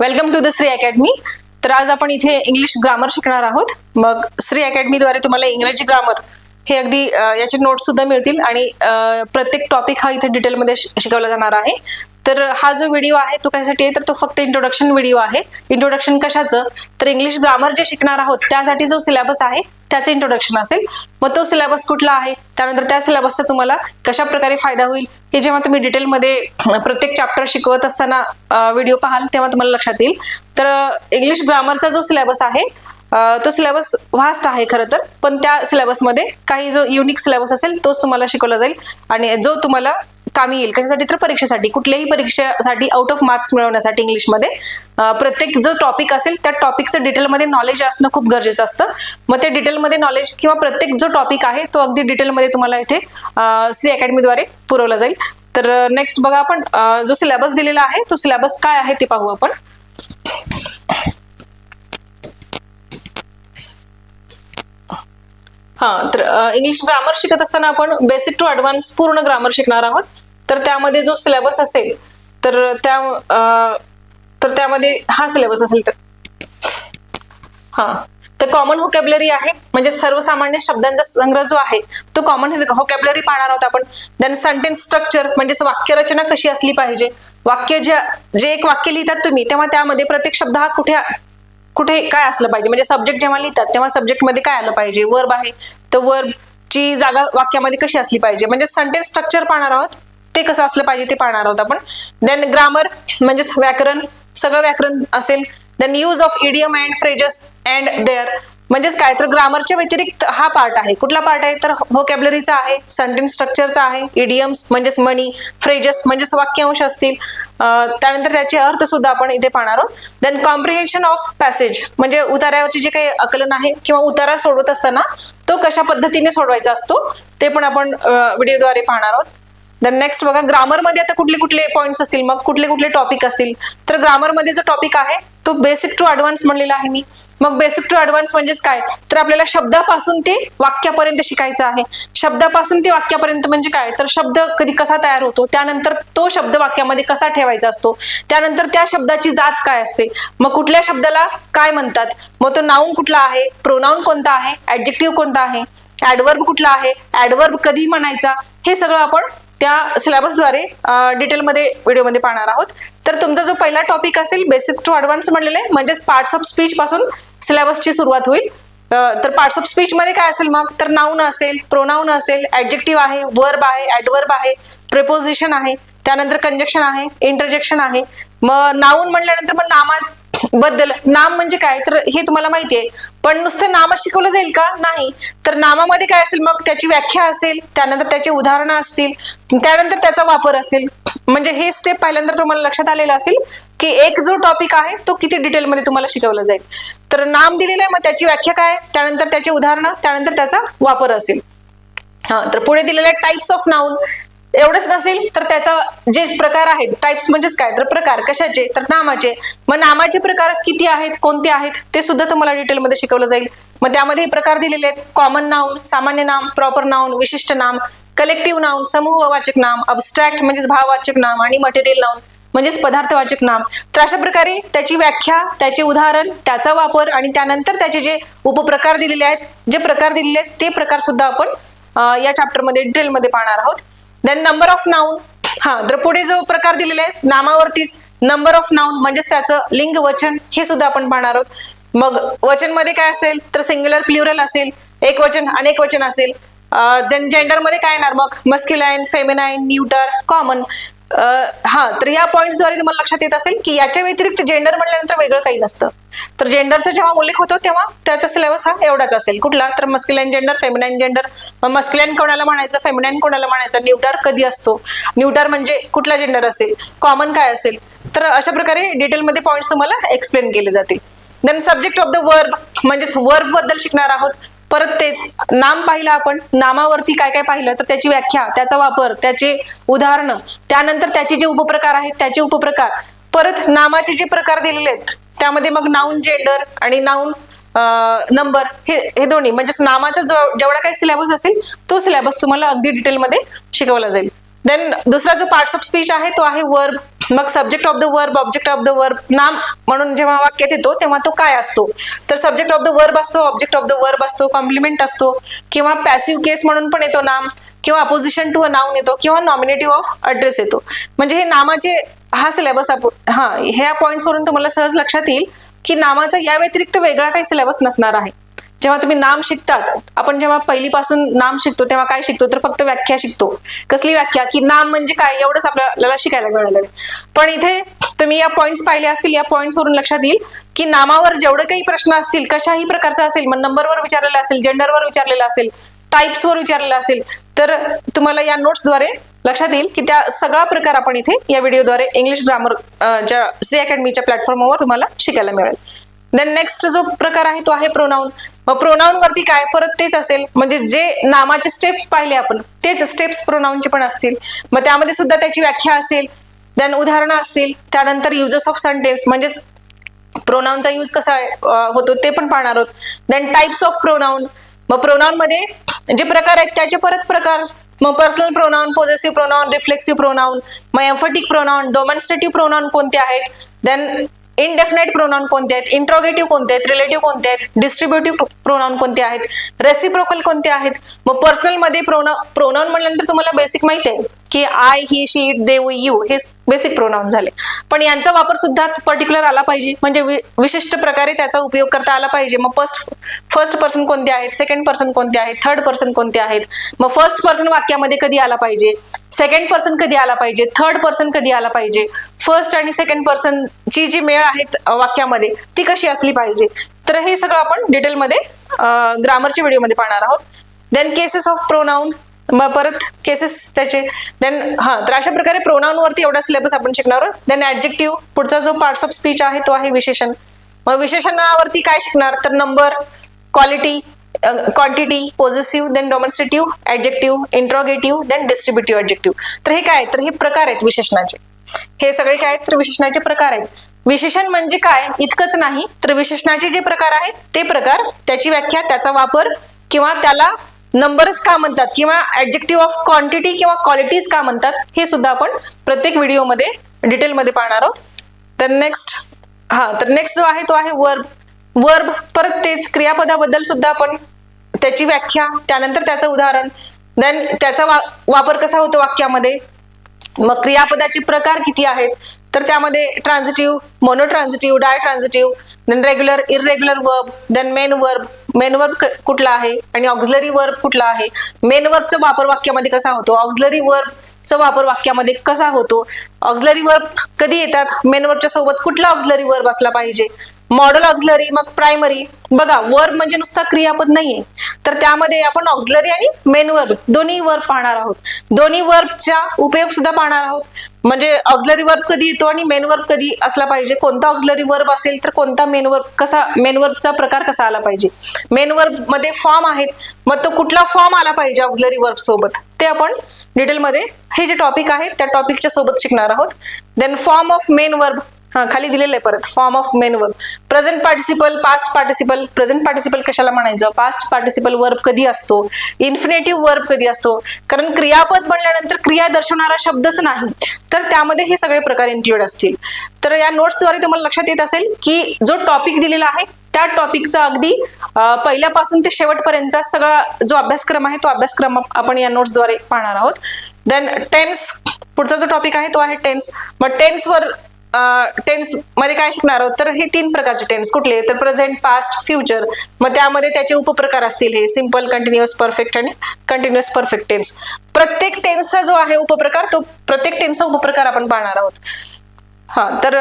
Welcome to the Shree academy तर आज आपण इथे इंग्लिश ग्रामर शिकणार आहोत. मग श्री अकॅडमीद्वारे तुम्हाला इंग्रजी ग्रामर हे अगदी याचे नोट्स सुद्धा मिळतील आणि प्रत्येक टॉपिक हा इथे डिटेलमध्ये शिकवला जाणार आहे. तर हा जो व्हिडिओ आहे तो कशासाठी आहे? तर तो फक्त इंट्रोडक्शन व्हिडिओ आहे. इंट्रोडक्शन कशाचं? तर इंग्लिश ग्रामर जे शिकणार आहोत त्यासाठी जो सिलेबस आहे त्याचं इंट्रोडक्शन असेल. मग तो सिलेबस कुठला आहे? त्यानंतर त्या सिलेबसचा तुम्हाला कशा प्रकारे फायदा होईल? हे जेव्हा तुम्ही डिटेलमध्ये प्रत्येक चॅप्टर शिकवत असताना व्हिडिओ पाहाल तेव्हा तुम्हाला लक्षात येईल. तर इंग्लिश ग्रामरचा जो सिलेबस आहे तो सिलेबस व्हास्ट आहे खरं तर. पण त्या सिलेबसमध्ये काही जो युनिक सिलेबस असेल तोच तुम्हाला शिकवला जाईल. आणि जो तुम्हाला कामी येईल. कशासाठी तर परीक्षेसाठी कुठल्याही परीक्षेसाठी आउट ऑफ मार्क्स मिळवण्यासाठी इंग्लिशमध्ये प्रत्येक जो टॉपिक असेल त्या टॉपिकचं डिटेलमध्ये नॉलेज असणं खूप गरजेचं असतं. मग ते डिटेलमध्ये नॉलेज किंवा प्रत्येक जो टॉपिक आहे तो अगदी डिटेलमध्ये तुम्हाला इथे श्री अकॅडमीद्वारे पुरवला जाईल. तर नेक्स्ट बघा आपण जो सिलेबस दिलेला आहे तो सिलेबस काय आहे ते पाहू आपण. हां तर इंग्लिश ग्रामर शिकत असताना आपण बेसिक टू ऍडव्हान्स पूर्ण ग्रामर शिकणार आहोत. तर त्यामध्ये जो सिलेबस असेल तर त्या अ, तर त्यामध्ये हा सिलेबस असेल तर. हा. तर कॉमन होकॅबलरी आहे म्हणजे सर्वसामान्य शब्दांचा संग्रह जो आहे तो कॉमन होकॅबलरी पाहणार आहोत आपण. देन सेंटेन्स स्ट्रक्चर म्हणजेच वाक्यरचना कशी असली पाहिजे? वाक्य जे जे एक वाक्य लिहितात तुम्ही तेव्हा त्यामध्ये प्रत्येक शब्द हा कुठे कुठे काय असलं पाहिजे? म्हणजे सब्जेक्ट जेव्हा लिहितात तेव्हा सब्जेक्टमध्ये काय आलं पाहिजे? वर्ब आहे तर वर्ब ची जागा वाक्यामध्ये कशी असली पाहिजे? म्हणजे सेंटेन्स स्ट्रक्चर पाहणार आहोत. ते कसं असलं पाहिजे ते पाहणार आहोत आपण. देन ग्रामर म्हणजेच व्याकरण सगळं व्याकरण असेल. Then use of idiom and phrases and their म्हणजेच काय? तर ग्रामरच्या व्यतिरिक्त हा पार्ट आहे. कुठला पार्ट आहे? तर व्होकॅबलरीचा आहे सेंटेन्स स्ट्रक्चरचा आहे. इडियम्स म्हणजेच मनी फ्रेजेस म्हणजेच वाक्यांश असतील. त्यानंतर त्याचे अर्थ सुद्धा आपण इथे पाहणार आहोत. देन कॉम्प्रिहेन्शन ऑफ पॅसेज म्हणजे उतारावरचे जे काही आकलन आहे किंवा उतारा सोडवत असताना तो कशा पद्धतीने सोडवायचा असतो ते पण आपण व्हिडिओद्वारे पाहणार आहोत. देन नेक्स्ट बघा ग्रामरमध्ये आता कुठले कुठले पॉईंट्स असतील? मग कुठले कुठले टॉपिक असतील? तर ग्रामरमध्ये जो टॉपिक आहे तो बेसिक टू ऍडव्हान्स म्हणलेला आहे मी. मग बेसिक टू ऍडव्हान्स म्हणजेच काय? तर आपल्याला शब्दापासून ते वाक्यापर्यंत शिकायचं आहे. शब्दापासून ते वाक्यापर्यंत म्हणजे काय? तर शब्द कधी कसा तयार होतो? त्यानंतर तो शब्द वाक्यामध्ये कसा ठेवायचा असतो? त्यानंतर त्या शब्दाची जात काय असते? मग कुठल्या शब्दाला काय म्हणतात? मग तो नाऊन कुठला आहे? प्रोनाऊन कोणता आहे? ऍडजेक्टिव्ह कोणता आहे? ऍडवर्ब कुठला आहे? ऍडवर्ब कधी म्हणायचा? हे सगळं आपण त्या सिलेबसद्वारे डिटेलमध्ये व्हिडिओमध्ये पाहणार आहोत. तर तुमचा जो पहिला टॉपिक असेल बेसिक टू ॲडव्हान्स म्हणलेलं आहे म्हणजेच पार्ट्स ऑफ स्पीच पासून सिलेबसची सुरुवात होईल. तर पार्ट्स ऑफ स्पीच मध्ये काय असेल मग? तर नाऊन असेल प्रोनाऊन असेल ऍडजेक्टिव्ह आहे वर्ब आहे ऍडवर्ब आहे प्रिपोजिशन आहे त्यानंतर कंजेक्शन आहे इंटरजेक्शन आहे. मग नाऊन म्हटल्यानंतर मग नामा बद्दल. नाम म्हणजे काय? तर हे तुम्हाला माहिती आहे. पण नुसतं नाम शिकवलं जाईल का? नाही. तर नामामध्ये काय असेल? मग त्याची व्याख्या असेल त्यानंतर त्याचे उदाहरणं असतील त्यानंतर त्याचा वापर असेल. म्हणजे हे स्टेप पाहिल्यानंतर तुम्हाला लक्षात आलेलं असेल की एक जो टॉपिक आहे तो किती डिटेलमध्ये तुम्हाला शिकवला जाईल. तर नाम दिलेलं आहे मग त्याची व्याख्या काय? त्यानंतर त्याचे उदाहरणं त्यानंतर त्याचा वापर असेल. हा तर पुढे दिलेले टाइप्स ऑफ नाऊन एवढंच नसेल तर त्याचा जे प्रकार आहेत टाइप्स म्हणजेच काय? तर प्रकार कशाचे? तर नामाचे. मग नामाचे प्रकार किती आहेत? कोणते आहेत? ते सुद्धा तुम्हाला डिटेलमध्ये शिकवलं जाईल. मग त्यामध्ये प्रकार दिलेले आहेत. कॉमन नाऊन सामान्य नाम प्रॉपर नाऊन विशिष्ट नाम कलेक्टिव्ह नाऊन समूहवाचक नाम अबस्ट्रॅक्ट म्हणजेच भाववाचक नाम आणि मटेरियल नाऊन म्हणजेच पदार्थवाचक नाम. तर अशा प्रकारे त्याची व्याख्या त्याचे उदाहरण त्याचा वापर आणि त्यानंतर त्याचे जे उपप्रकार दिलेले आहेत जे प्रकार दिलेले आहेत ते प्रकार सुद्धा आपण या चॅप्टरमध्ये डिटेलमध्ये पाहणार आहोत. देन नंबर ऑफ नाऊन हा तर पुढे जो प्रकार दिलेला आहे नामावरतीच नंबर ऑफ नाऊन म्हणजेच त्याचं लिंग वचन हे सुद्धा आपण पाहणार आहोत. मग वचनमध्ये काय असेल? तर सिंग्युलर प्ल्युरल असेल एक वचन अनेक वचन असेल. देन जेंडरमध्ये काय येणार मग? मस्क्युलाईन फेमिनाईन न्यूटर कॉमन हा तर या पॉईंट्सद्वारे तुम्हाला लक्षात येत असेल की याच्या व्यतिरिक्त जेंडर म्हणल्यानंतर वेगळं काही नसतं. तर जेंडरचा जेव्हा उल्लेख होतो तेव्हा त्याचा सिलेबस हा एवढाच असेल. कुठला? तर masculine gender feminine gender masculine कोणाला म्हणायचं? फेमिनाईन कोणाला म्हणायचं? न्यूटर कधी असतो? न्यूटर म्हणजे कुठला जेंडर असेल? कॉमन काय असेल? तर अशा प्रकारे डिटेलमध्ये पॉईंट्स तुम्हाला एक्सप्लेन केले जातील. Then subject of the verb म्हणजेच वर्बबद्दल शिकणार आहोत. परत तेच नाम पाहिलं आपण नामावरती काय काय पाहिलं तर त्याची व्याख्या त्याचा वापर त्याचे उदाहरणं त्यानंतर त्याचे जे उपप्रकार आहेत त्याचे उपप्रकार परत नामाचे जे प्रकार दिलेले आहेत त्यामध्ये मग नाऊन जेंडर आणि नाऊन नंबर हे हे दोन्ही म्हणजेच नामाचा जो जेवढा काही सिलेबस असेल तो सिलेबस तुम्हाला अगदी डिटेलमध्ये शिकवला जाईल. देन दुसरा जो पार्ट्स ऑफ स्पीच आहे तो आहे वर्ब मग subject of the verb object of the verb नाम म्हणून जेव्हा वाक्यात येतो तेव्हा तो काय असतो? तर सब्जेक्ट ऑफ द वर्ब असतो ऑब्जेक्ट ऑफ द वर्ब असतो कॉम्प्लिमेंट असतो किंवा पॅसिव्ह केस म्हणून पण येतो नाम किंवा अपोजिशन टू अ नाऊन येतो किंवा नॉमिनेटिव्ह ऑफ अड्रेस येतो. म्हणजे हे नामाचे हा सिलेबस आपण हा ह्या पॉईंट्सवरून तुम्हाला सहज लक्षात येईल की नामाचा या व्यतिरिक्त वेगळा काही सिलेबस नसणार आहे. जेव्हा तुम्ही नाम शिकतात आपण जेव्हा पहिलीपासून नाम शिकतो तेव्हा काय शिकतो? तर फक्त व्याख्या शिकतो. कसली व्याख्या? की नाम म्हणजे काय? एवढंच आपल्याला शिकायला मिळालं. पण इथे तुम्ही या पॉईंट्स पाहिले असतील या पॉईंट्स वरून लक्षात येईल की नामावर जेवढे काही प्रश्न असतील कशाही प्रकारचा असेल मग नंबरवर विचारलेला असेल जेंडरवर विचारलेला असेल टाईप्सवर विचारलेला असेल तर तुम्हाला या नोट्सद्वारे लक्षात येईल की त्या सगळा प्रकार आपण इथे या व्हिडिओद्वारे इंग्लिश ग्रामर ज्या सी अकॅडमीच्या प्लॅटफॉर्मवर तुम्हाला शिकायला मिळेल. देन नेक्स्ट जो प्रकार आहे तो आहे प्रोनाऊन मग प्रोनाऊन वरती काय? परत तेच असेल. म्हणजे जे नामाचे स्टेप्स पाहिले आपण तेच स्टेप्स प्रोनाऊनचे पण असतील. मग त्यामध्ये सुद्धा त्याची व्याख्या असेल. देन उदाहरणं असतील. त्यानंतर युजेस ऑफ सेंटेन्स म्हणजेच प्रोनाऊनचा यूज कसा होतो ते पण पाहणार आहोत. देन टाइप्स ऑफ प्रोनाऊन मग प्रोनाऊन मध्ये जे प्रकार आहेत त्याचे परत प्रकार. मग personal pronoun positive pronoun reflexive pronoun मग एम्फटिक प्रोनाऊन डोमेन्स्ट्रेटिव्ह प्रोनाऊन कोणते आहेत? देन इनडेफिनेट प्रोनाऊन कोणते आहेत? इंट्रोगेटिव्ह कोणते आहेत? रिलेटिव्ह कोणते आहेत? डिस्ट्रीब्युटिव्ह प्रोनाऊन कोणते आहेत? रेसिप्रोकल कोणते आहेत? मग पर्सनलमध्ये प्रोना प्रोनाऊन म्हटल्यानंतर तुम्हाला बेसिक माहिती आहे. की आय ही शी इट व यू हे बेसिक प्रोनाऊन झाले. पण यांचा वापर सुद्धा पर्टिक्युलर आला पाहिजे. म्हणजे विशिष्ट प्रकारे त्याचा उपयोग करता आला पाहिजे. मग फर्स्ट फर्स्ट पर्सन कोणते आहेत? सेकंड पर्सन कोणते आहेत? थर्ड पर्सन कोणते आहेत? मग फर्स्ट पर्सन वाक्यामध्ये कधी आला पाहिजे? सेकंड पर्सन कधी आला पाहिजे? थर्ड पर्सन कधी आला पाहिजे? फर्स्ट आणि सेकंड पर्सनची जी मेळ आहेत वाक्यामध्ये ती कशी असली पाहिजे? तर हे सगळं आपण डिटेलमध्ये ग्रामरच्या व्हिडिओमध्ये पाहणार आहोत. देन केसेस ऑफ प्रोनाऊन मग परत केसेस त्याचे. देन हा तर अशा प्रकारे प्रोनाऊनवरती एवढा सिलेबस आपण शिकणार आहोत. देन ऍडजेक्टिव्ह पुढचा जो पार्ट्स ऑफ स्पीच आहे तो आहे विशेषण. मग विशेषणावरती काय शिकणार? तर number quality quantity positive then demonstrative adjective interrogative then distributive adjective तर हे काय? आहेत? तर हे प्रकार आहेत विशेषणाचे. हे सगळे काय आहेत? तर विशेषणाचे प्रकार आहेत. विशेषण म्हणजे काय? इतकंच नाही. तर विशेषणाचे जे प्रकार आहेत ते प्रकार त्याची व्याख्या त्याचा वापर किंवा त्याला नंबरच का म्हणतात किंवा ऍडजेक्टिव्ह ऑफ क्वांटिटी किंवा क्वालिटीज का म्हणतात हे सुद्धा आपण प्रत्येक व्हिडिओमध्ये डिटेलमध्ये पाहणार आहोत. तर नेक्स्ट हा तर नेक्स्ट जो आहे तो आहे वर्ब वर्ब परत तेच क्रियापदाबद्दल सुद्धा आपण त्याची व्याख्या त्यानंतर त्याचं उदाहरण. देन त्याचा वा- वापर कसा होतो वाक्यामध्ये? मग क्रियापदाचे प्रकार किती आहेत? तर त्यामध्ये transitive monotransitive ditransitive then regular irregular verb then main verb main verb कुठला आहे? आणि ऑक्झलरी वर्ब कुठला आहे? मेन वर्बचा वापर वाक्यामध्ये कसा होतो? ऑक्झलरी वर्बचा वापर वाक्यामध्ये कसा होतो? ऑक्झलरी वर्ब कधी येतात? मेन वर्बच्या सोबत कुठला ऑक्झलरी वर्ब असला पाहिजे? मॉडल ऑक्झलरी मग प्रायमरी बघा वर्ब म्हणजे नुसता क्रियापद नाहीये. तर त्यामध्ये आपण ऑक्झलरी आणि मेन वर्ब दोन्ही वर्ब पाहणार आहोत. दोन्ही वर्बचा उपयोग सुद्धा पाहणार आहोत. म्हणजे ऑक्झलरी वर्ब कधी येतो आणि मेन वर्ब कधी असला पाहिजे? कोणता ऑक्झलरी वर्ब असेल तर कोणता मेन वर्ब कसा मेन वर्बचा प्रकार कसा आला पाहिजे? मेन वर्बमध्ये फॉर्म आहेत. मग तो कुठला फॉर्म आला पाहिजे ऑक्झलरी वर्ब सोबत? ते आपण डिटेलमध्ये हे जे टॉपिक आहे त्या टॉपिकच्या सोबत शिकणार आहोत. Then form of main verb हा खाली दिलेलं आहे परत. Form of main verb present participle past participle present participle कशाला म्हणायचं? पास्ट पार्टिसिपल वर्ब कधी असतो? इन्फिनेटिव्ह वर्ब कधी असतो? कारण क्रियापद म्हणल्यानंतर क्रिया दर्शवणारा शब्दच नाही. तर त्यामध्ये हे सगळे प्रकार इन्क्लूड असतील. तर या नोट्सद्वारे तुम्हाला लक्षात येत असेल की जो टॉपिक दिलेला आहे त्या टॉपिकचा अगदी पहिल्यापासून ते शेवटपर्यंतचा सगळा जो अभ्यासक्रम आहे तो अभ्यासक्रम आपण या नोट्सद्वारे पाहणार आहोत. देन टेन्स पुढचा जो टॉपिक आहे तो आहे टेन्स मग टेन्सवर टेन्समध्ये काय शिकणार आहोत? तर हे तीन प्रकारचे टेन्स कुठले? तर प्रेझेंट पास्ट फ्युचर मग त्यामध्ये त्याचे उपप्रकार असतील हे. सिंपल कंटिन्युअस परफेक्ट आणि कंटिन्युअस परफेक्ट टेन्स प्रत्येक टेन्सचा जो आहे उपप्रकार तो प्रत्येक टेन्सचा उपप्रकार आपण पाहणार आहोत. हा तर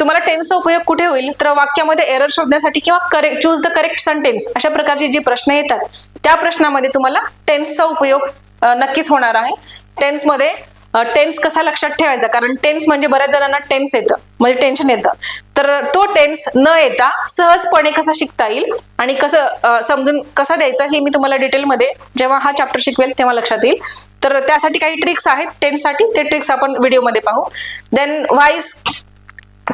तुम्हाला टेन्सचा उपयोग कुठे होईल? तर वाक्यामध्ये एरर शोधण्यासाठी किंवा correct choose the correct sentence अशा प्रकारचे जे प्रश्न येतात त्या प्रश्नामध्ये तुम्हाला टेन्सचा उपयोग नक्कीच होणार आहे. टेन्समध्ये टेन्स कसा लक्षात ठेवायचा? कारण टेन्स म्हणजे बऱ्याच जणांना टेन्स येतं म्हणजे टेन्शन येतं. तर तो टेन्स न येता सहजपणे कसा शिकता येईल आणि कसं समजून कसा द्यायचा हे मी तुम्हाला डिटेलमध्ये जेव्हा हा चॅप्टर शिकवेल तेव्हा लक्षात येईल. तर त्यासाठी काही ट्रिक्स आहेत टेन्ससाठी ते ट्रिक्स आपण व्हिडिओमध्ये पाहू. देन व्हाईस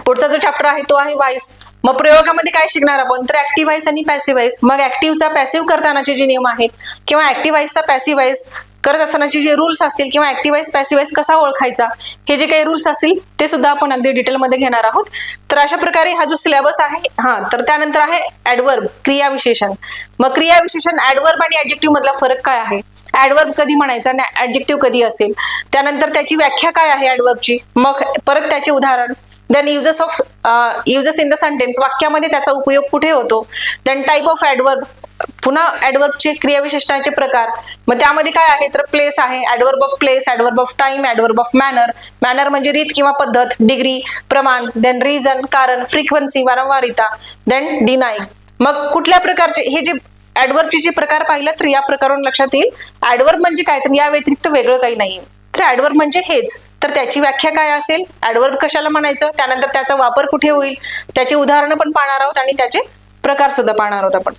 पुढचा जो चॅप्टर आहे तो आहे व्हाईस मग प्रयोगामध्ये काय शिकणार आपण? तर ऍक्टिव्ह व्हाईस आणि पॅसिव्ह व्हाईस मग ऍक्टिव्हचा पॅसिव्ह करतानाचे जे नियम आहेत किंवा ऍक्टिव्ह व्हाईसचा पॅसिव्ह व्हाईस करत असतानाचे जे रूल्स असतील किंवा ऍक्टिवाइज पॅसिवाइज कसा ओळखायचा हे जे काही रूल्स असतील ते सुद्धा आपण अगदी डिटेलमध्ये घेणार आहोत. तर अशा प्रकारे हा जो सिलेबस आहे हा तर त्यानंतर आहे ऍडवर्ब क्रियाविशेषण. मग क्रियाविशेषण ऍडवर्ब आणि ऍडजेक्टिव्ह मधला फरक काय आहे? ऍडवर्ब कधी म्हणायचा आणि ऍडजेक्टिव्ह कधी असेल? त्यानंतर त्याची व्याख्या काय आहे ऍडवर्बची मग परत त्याचे उदाहरण. Then uses of uses in the sentence वाक्यामध्ये त्याचा उपयोग कुठे होतो? देन टाईप ऑफ ऍडवर्ब पुन्हा ऍडवर्बचे क्रियाविशेषणाचे प्रकार. मग त्यामध्ये काय आहे? तर प्लेस आहे. Adverb of place adverb of time adverb of manner manner म्हणजे रीत किंवा पद्धत डिग्री प्रमाण. देन रिझन कारण फ्रिक्वेन्सी वारंवारिता. देन डिनाय मग कुठल्या प्रकारचे? हे जे ऍडवर्बचे जे प्रकार पाहिलं तर या प्रकारून लक्षात येईल. ऍडवर्ब म्हणजे काय? तर या व्यतिरिक्त वेगळं काही नाही तर ऍडवर्ब म्हणजे हेच. तर त्याची व्याख्या काय असेल? ऍडवर्ब कशाला म्हणायचं? त्यानंतर त्याचा वापर कुठे होईल? त्याची उदाहरणं पण पाहणार आहोत आणि त्याचे प्रकार सुद्धा पाहणार आहोत आपण.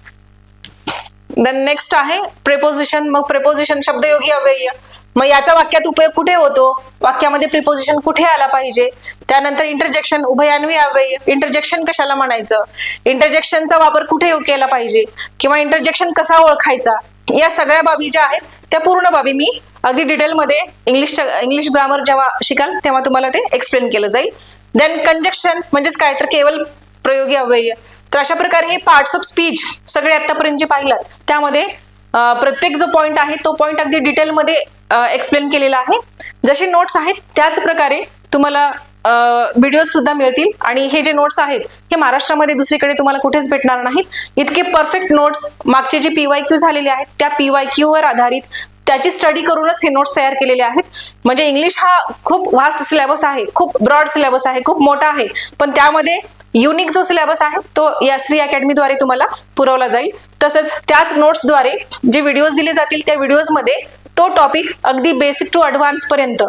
देन नेक्स्ट आहे प्रिपोजिशन मग प्रिपोजिशन शब्दयोगी अव्यय. मग याचा वाक्यात उपयोग कुठे होतो? वाक्यामध्ये प्रिपोजिशन कुठे आला पाहिजे? त्यानंतर इंटरजेक्शन उभयान्वी अव्यय. इंटरजेक्शन कशाला म्हणायचं? इंटरजेक्शनचा वापर कुठे केला पाहिजे? किंवा इंटरजेक्शन कसा ओळखायचा? या सगळ्या बाबी ज्या आहेत त्या पूर्ण बाबी मी अगदी डिटेलमध्ये इंग्लिश इंग्लिश ग्रामर जेव्हा शिकाल तेव्हा तुम्हाला ते एक्सप्लेन केलं जाईल. देन कंजक्शन म्हणजेच काय? तर केवळ प्रयोगी अव्यय. तर अशा प्रकारे हे पार्ट्स ऑफ स्पीच सगळे आतापर्यंत जे पाहिलात त्यामध्ये प्रत्येक जो पॉइंट आहे तो पॉइंट अगदी डिटेलमध्ये एक्सप्लेन केलेला आहे. जसे नोट्स आहेत त्याच प्रकारे तुम्हाला व्हिडिओ सुद्धा मिळतील. आणि हे जे नोट्स आहेत हे महाराष्ट्रामध्ये दुसरीकडे तुम्हाला कुठेच भेटणार नाहीत. इतके परफेक्ट नोट्स मागचे जे पीवाय क्यू झालेले आहेत त्या पीवाय क्यू वर आधारित त्याची स्टडी करूनच हे नोट्स तयार केलेले आहेत. म्हणजे इंग्लिश हा खूप वास्ट सिलेबस आहे खूप ब्रॉड सिलेबस आहे खूप मोठा आहे. पण त्यामध्ये युनिक जो सिलेबस आहे तो या श्री अकॅडमीद्वारे तुम्हाला पुरवला जाईल. तसंच त्याच नोट्सद्वारे जे व्हिडिओज दिले जातील त्या व्हिडिओजमध्ये तो टॉपिक अगदी बेसिक टू अडव्हान्स पर्यंत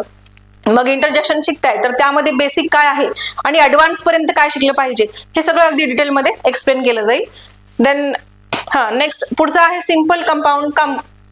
मग इंटरजेक्शन शिकताय तर त्यामध्ये बेसिक काय आहे? आणि ऍडव्हान्स पर्यंत काय शिकलं पाहिजे? हे सगळं अगदी डिटेलमध्ये एक्सप्लेन केलं जाईल. देन हा नेक्स्ट पुढचं आहे सिंपल कंपाऊंड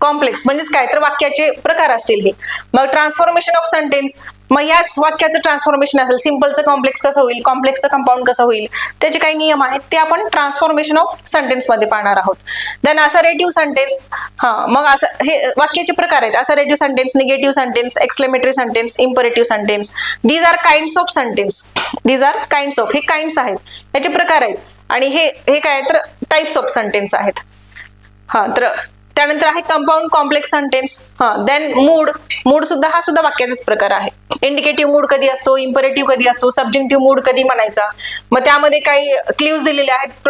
कॉम्प्लेक्स म्हणजेच काय? तर वाक्याचे प्रकार असतील हे. मग ट्रान्सफॉर्मेशन ऑफ सेंटेन्स मग याच वाक्याचं ट्रान्सफॉर्मेशन असेल सिम्पलचं कॉम्प्लेक्स कसं होईल? कॉम्प्लेक्सचं कंपाऊंड कसं होईल? त्याचे काही नियम आहेत ते आपण ट्रान्सफॉर्मेशन ऑफ सेंटेन्समध्ये पाहणार आहोत. देन असरेटिव्ह सेंटेन्स हा मग असं हे वाक्याचे प्रकार आहेत. Assertive sentence negative sentence exclamatory sentence imperative sentence these are kinds of sentence these are kinds of हे काइंड्स आहेत. याचे प्रकार आहेत. आणि हे हे काय तर टाइप्स ऑफ सेंटेन्स आहेत. हा तर त्यानंतर आहे कंपाऊंड कॉम्प्लेक्स सेंटेन्स हा देन मूड मूड सुद्धा हा सुद्धा वाक्याचाच प्रकार आहे. इंडिकेटिव्ह मूड कधी असतो इम्परेटिव्ह कधी असतो सब्जेक्टिव्ह मूड कधी म्हणायचा? मग त्यामध्ये काही क्ल्यूज दिलेले आहेत.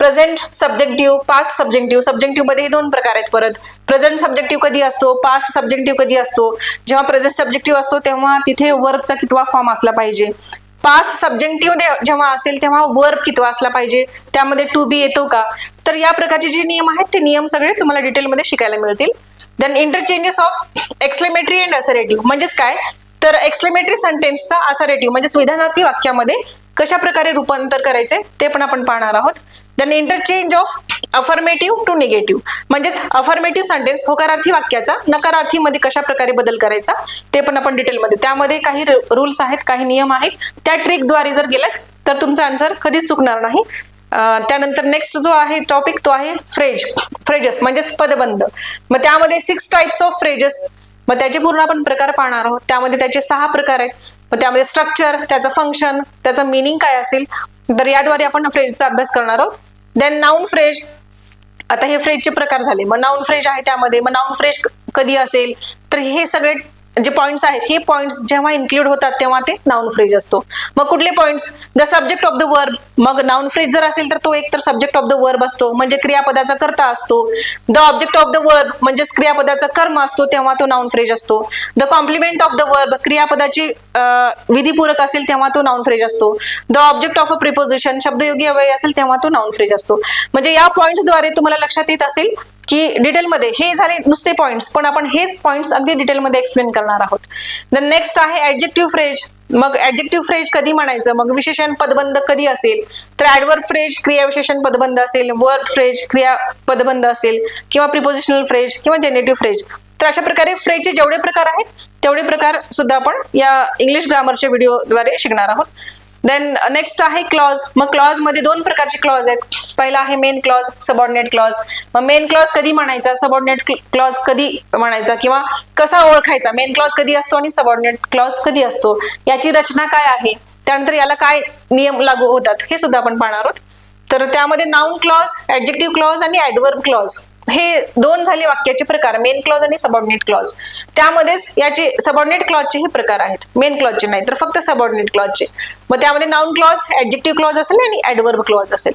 प्रेझेंट सब्जेक्टिव्ह पास्ट सब्जेक्टिव्ह सब्जेक्टिव्हमध्ये दोन प्रकार आहेत परत. प्रेझेंट सब्जेक्टिव्ह कधी असतो पास्ट सब्जेक्टिव्ह कधी असतो? जेव्हा प्रेझेंट सब्जेक्टिव्ह असतो तेव्हा तिथे वर्कचा कितवा फॉर्म असला पाहिजे. पास्ट सब्जेक्टिव्ह जेव्हा असेल तेव्हा वर्ब कितवा असला पाहिजे? त्यामध्ये टू बी येतो का? तर या प्रकारचे जे नियम आहेत ते नियम सगळे तुम्हाला डिटेलमध्ये शिकायला मिळतील. Then interchanges of exclamatory and assertive म्हणजेच काय? तर एक्सलेमेटरी सेंटेन्सचा असरेटिव्ह म्हणजेच विधानार्थी वाक्यामध्ये कशा प्रकारे रूपांतर करायचे ते पण आपण पाहणार आहोत. Then interchange of affirmative to negative म्हणजेच अफर्मेटिव्ह सेंटेन्स होकारार्थी वाक्याचा नकारार्थी मध्ये कशा प्रकारे बदल करायचा ते पण आपण डिटेलमध्ये त्यामध्ये काही रूल्स आहेत काही नियम आहेत. त्या ट्रिकद्वारे जर गेलात तर तुमचा आन्सर कधीच चुकणार नाही. त्यानंतर नेक्स्ट जो आहे टॉपिक तो आहे फ्रेज फ्रेजेस म्हणजेच पदबंध. मग त्यामध्ये सिक्स टाइप्स ऑफ फ्रेजेस मग त्याचे पूर्ण आपण प्रकार पाहणार आहोत. त्यामध्ये त्याचे सहा प्रकार आहेत. मग त्यामध्ये स्ट्रक्चर त्याचं फंक्शन त्याचं मिनिंग काय असेल तर याद्वारे आपण फ्रेजचा अभ्यास करणार आहोत. देन नाऊन फ्रेज आता हे फ्रेजचे प्रकार झाले. मग नाऊन फ्रेज आहे त्यामध्ये. मग नाऊन फ्रेज कधी असेल? तर हे सगळे जे पॉइंट्स आहेत हे पॉइंट्स जेव्हा इन्क्लूड होतात तेव्हा ते नाऊन फ्रेज असतो. मग कुठले points the subject of the verb मग नाऊन फ्रेज जर असेल तर तो एक तर सब्जेक्ट ऑफ द वर्ब असतो म्हणजे क्रियापदाचा कर्ता असतो. The object of the verb म्हणजेच क्रियापदाचा कर्म असतो तेव्हा तो नाऊन फ्रेज असतो. The complement of the verb क्रियापदाची विधीपूरक असेल तेव्हा तो नाऊन फ्रेज असतो. The object of a preposition शब्दयोगी अवयव असेल तेव्हा तो नाऊन फ्रेज असतो. म्हणजे या पॉइंट्सद्वारे तुम्हाला लक्षात येत असेल की डिटेलमध्ये हे झाले नुसते पॉईंट्स पण आपण हेच पॉईंट्स अगदी डिटेलमध्ये एक्सप्लेन करणार आहोत. द नेक्स्ट आहे ऍडजेक्टिव्ह फ्रेज मग ऍडजेक्टिव्ह फ्रेज कधी म्हणायचं? मग विशेषण पदबंध कधी असेल? तर ऍडवर्ब फ्रेज क्रियाविशेषण पदबंध असेल वर्ब फ्रेज क्रिया पदबंध असेल किंवा प्रिपोजिशनल फ्रेज किंवा जेनेटिव्ह फ्रेज तर अशा प्रकारे फ्रेजचे जेवढे प्रकार आहेत तेवढे प्रकार सुद्धा आपण या इंग्लिश ग्रामरच्या व्हिडिओद्वारे शिकणार आहोत. देन नेक्स्ट uh, आहे क्लॉज मग क्लॉजमध्ये दोन प्रकारचे क्लॉज आहेत. पहिला आहे मेन क्लॉज सबॉर्डिनेट क्लॉज मग मेन क्लॉज कधी म्हणायचा? सबॉर्डिनेट क्लॉज कधी म्हणायचा? किंवा कसा ओळखायचा? मेन क्लॉज कधी असतो आणि सबॉर्डिनेट क्लॉज कधी असतो? याची रचना काय आहे? त्यानंतर याला काय नियम लागू होतात? हे सुद्धा आपण पाहणार आहोत. तर त्यामध्ये नाऊन क्लॉज ऍडजेक्टिव्ह क्लॉज आणि ऍडवर्ब क्लॉज हे दोन झाले वाक्याचे प्रकार मेन क्लॉज आणि सबऑर्डिनेट क्लॉज त्यामध्येच याचे सबऑर्डिनेट क्लॉजचे हे प्रकार आहेत. मेन क्लॉजचे नाही तर फक्त सबऑर्डिनेट क्लॉजचे मग त्यामध्ये नाउन क्लॉज ऍडजेक्टिव्ह क्लॉज असेल आणि ऍडवर्ब क्लॉज असेल.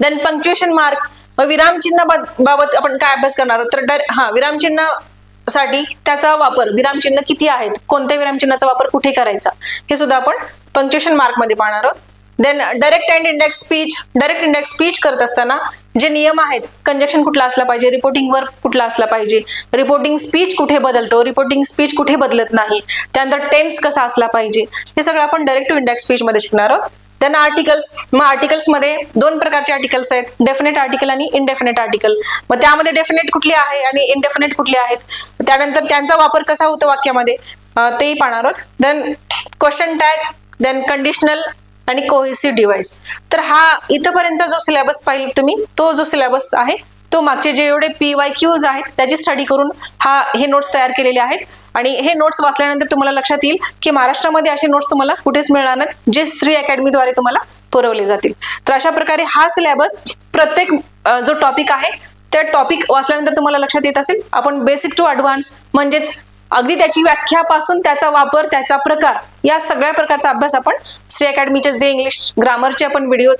देन पंक्च्युएशन मार्क मग विरामचिन्ह बाबत आपण काय अभ्यास करणार आहोत? तर डर हा विरामचिन्हसाठी त्याचा वापर विरामचिन्ह किती आहेत? कोणत्या विरामचिन्हाचा वापर कुठे करायचा? हे सुद्धा आपण पंक्च्युएशन मार्कमध्ये पाहणार आहोत. Then direct and indirect speech direct indirect speech करत असताना जे नियम आहेत कंजक्शन कुठला असला पाहिजे रिपोर्टिंग वर्क कुठला असला पाहिजे रिपोर्टिंग स्पीच कुठे बदलतो रिपोर्टिंग स्पीच कुठे बदलत नाही त्यानंतर टेन्स कसा असला पाहिजे हे सगळं आपण डायरेक्ट टू इंडेक्स स्पीच मध्ये शिकणार आहोत. देन आर्टिकल्स मग आर्टिकल्समध्ये दोन प्रकारचे आर्टिकल्स आहेत डेफिनेट आर्टिकल आणि इनडेफिनेट आर्टिकल मग त्यामध्ये डेफिनेट कुठले आहे आणि इनडेफिनेट कुठले आहेत त्यानंतर त्यांचा वापर कसा होतो वाक्यामध्ये तेही पाहणार आहोत. Then question tag then conditional आणि कोहेसिव्ह डिव्हाइस तर हा इथंपर्यंत जो सिलेबस पाहिजे तुम्ही तो जो सिलेबस आहे तो मागचे जे एवढे पी वाय क्यूज आहेत त्याची स्टडी करून हा हे नोट्स तयार केलेले आहेत. आणि हे नोट्स वाचल्यानंतर तुम्हाला लक्षात येईल की महाराष्ट्रामध्ये असे नोट्स तुम्हाला कुठेच मिळणार नाहीत जे श्री अकॅडमीद्वारे तुम्हाला पुरवले जातील. तर अशा प्रकारे हा सिलेबस प्रत्येक जो टॉपिक आहे त्या टॉपिक वाचल्यानंतर तुम्हाला लक्षात येत असेल. आपण बेसिक टू ॲडव्हान्स म्हणजेच अगदी त्याची व्याख्यापासून त्याचा वापर त्याचा प्रकार या सगळ्या प्रकारचा अभ्यास आपण श्री अकॅडमीचे जे इंग्लिश ग्रामरचे आपण व्हिडिओ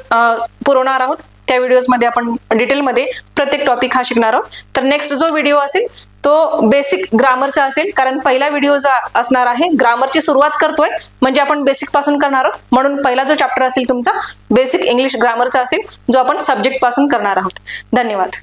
पुरवणार आहोत त्या व्हिडिओजमध्ये आपण डिटेलमध्ये प्रत्येक टॉपिक हा शिकणार आहोत. तर नेक्स्ट जो व्हिडिओ असेल तो बेसिक ग्रामरचा असेल कारण पहिला व्हिडिओ जो असणार आहे ग्रामरची सुरुवात करतोय म्हणजे आपण बेसिकपासून करणार आहोत. म्हणून पहिला जो चॅप्टर असेल तुमचा बेसिक इंग्लिश ग्रामरचा असेल जो आपण सब्जेक्टपासून करणार आहोत. धन्यवाद.